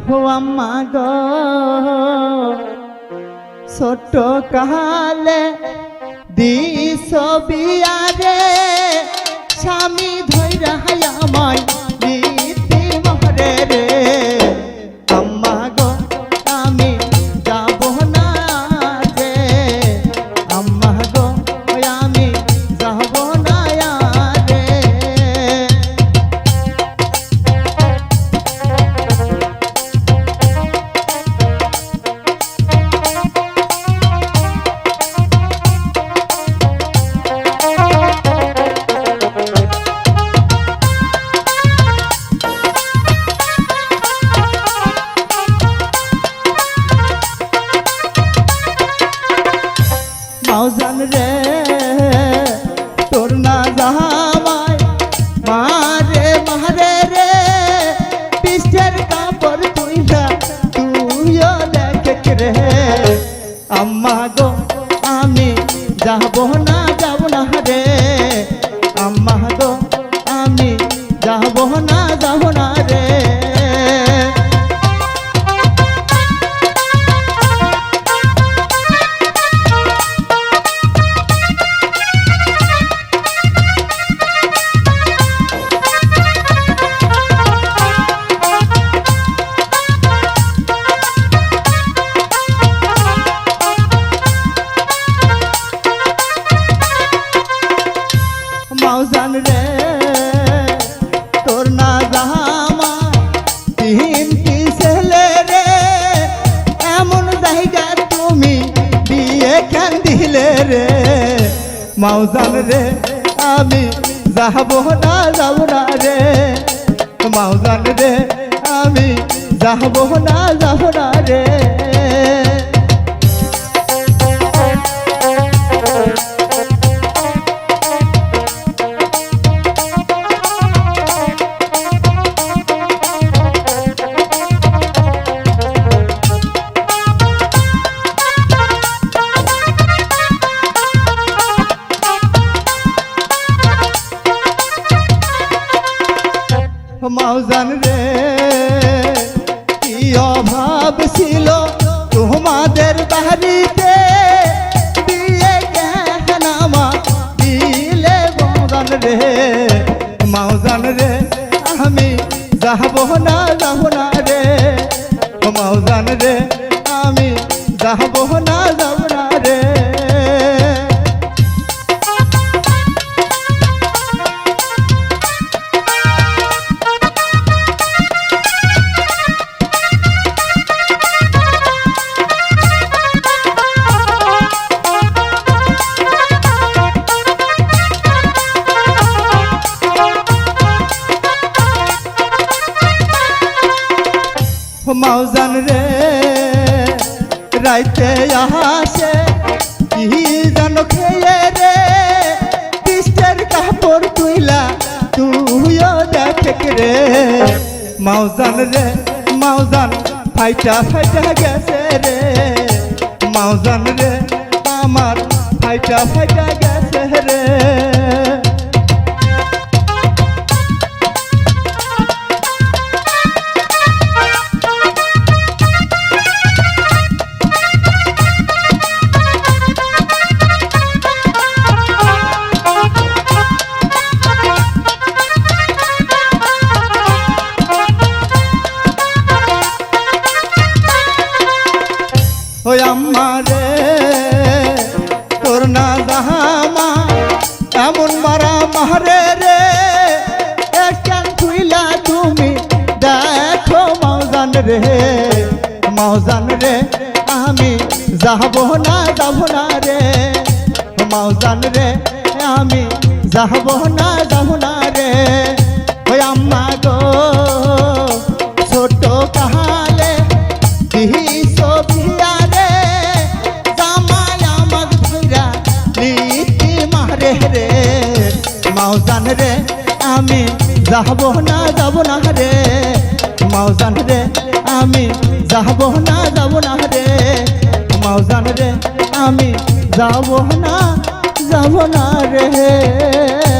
হো আম্মা গ ছোট কালে দিস বিয়ারে স্বামী ধৈরা যাব না যাব না রে মাউজান রে না জামা তিনটি ছেলে রে? এমন জায়গা তুমি বিয়ে কেন দিলে রে? মাউজান রে, আমি যাব না যাব না রে। মাউজান রে, আমি যাব না যাব না রে। মাউজান রে, কি অভাব ছিল তোমাদের বাড়িতে? বিয়ে কেন আমার দিলে মাউজান রে? মাউজান রে, আমি যাব না যাব না রে। মাউজান রে, আমি যাব মাউজান রে, রাইতে আসে, কি জানো খেয়ে রে। পিস্টের কাপড় তুইলা, তুইও দেখ রে। মাউজান রে, মাউজান, ফাইটা ফাইটা গেছে রে। মাউজান রে, আমার ফাইটা ফাইটা ওই আম্মা রে তোর না জাহামা এমন মারা মারে রে। একখান তুইলা তুমি দেখো মাওজান রে। মাওজান রে, আমি যাব না যাব না রে। রে, আমি না যাব না মাওজান রে, আমি যাব না যাব না রে। মাওজান রে, আমি যাব না যাব না রে। মাওজান রে, আমি যাব না যাব না রে।